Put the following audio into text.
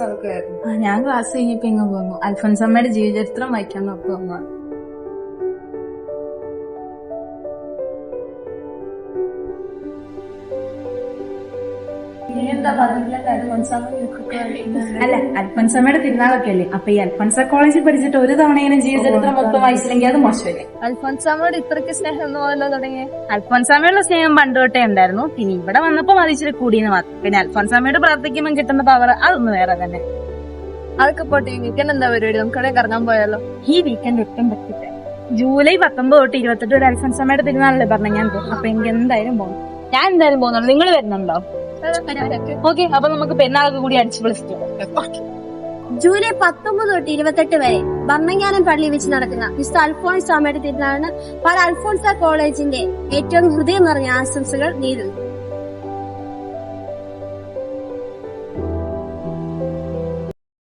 നടക്കുമായിരുന്നു ആ, ഞാൻ ക്ലാസ് കഴിഞ്ഞപ്പോ ഇങ്ങ് പോകുന്നു അൽഫോൻസമ്മയുടെ ജീവചരിത്രം വായിക്കാൻ നോക്കുക അല്ല അൽഫൻസമ്മയുടെ തിരുനാളൊക്കെ അല്ലേ അപ്പൊ ഈ അൽഫൻസ കോളേജിൽ പഠിച്ചിട്ട് ഒരു തവണയെങ്കിലും ജീവചരിത്രം മൊത്തം വായിച്ചില്ലെങ്കിൽ അത് മോശമല്ലേ? അൽഫൻസമ്മയോട് ഇത്രയ്ക്ക് സ്നേഹം എന്ന് പറഞ്ഞാൽ തുടങ്ങി അൽഫോൻസാമയുള്ള സ്നേഹം പണ്ട് തൊട്ടേ ഉണ്ടായിരുന്നു. പിന്നെ ഇവിടെ വന്നപ്പോ മതിച്ചിട്ട് കൂടിയെന്ന് മാത്രം. പിന്നെ അൽഫോൻസാമയോട് പ്രാർത്ഥിക്കുമ്പോൾ കിട്ടുന്ന പവർ അതൊന്നും വേറെ തന്നെ. അതൊക്കെ പോട്ടെ വീക്കെൻഡ് എന്താ പരിപാടി? നമുക്കിവിടെ കറങ്ങാൻ പോയാലോ? ഈ വീക്കെൻഡ് ഒട്ടും പറ്റില്ല. ജൂലൈ പത്തൊമ്പത് തൊട്ട് ഇരുപത്തെട്ട് ഒരു അൽഫോൻസാമയുടെ തിരുനാളല്ലേ പറഞ്ഞു ഞാൻ? അപ്പൊ എനിക്ക് എന്തായാലും പോകണം ഞാൻ എന്തായാലും പോകുന്നുണ്ടോ നിങ്ങൾ വരുന്നുണ്ടോ? ഓക്കെ അപ്പൊ നമുക്ക് പെരുന്നാളൊക്കെ കൂടി അടിച്ചു വിളിച്ചിട്ട് ജൂലൈ പത്തൊമ്പത് തൊട്ട് ഇരുപത്തെട്ട് വരെ ഭരണങ്ങാനം പള്ളി വെച്ച് നടക്കുന്ന മിസ്റ്റർ അൽഫോൺസ് സ്വാമിയുടെ തിരുനാളിന് പല അൽഫോൺസ കോളേജിന്റെ ഏറ്റവും ഹൃദയം നിറഞ്ഞ ആശംസകൾ നേരുന്നു.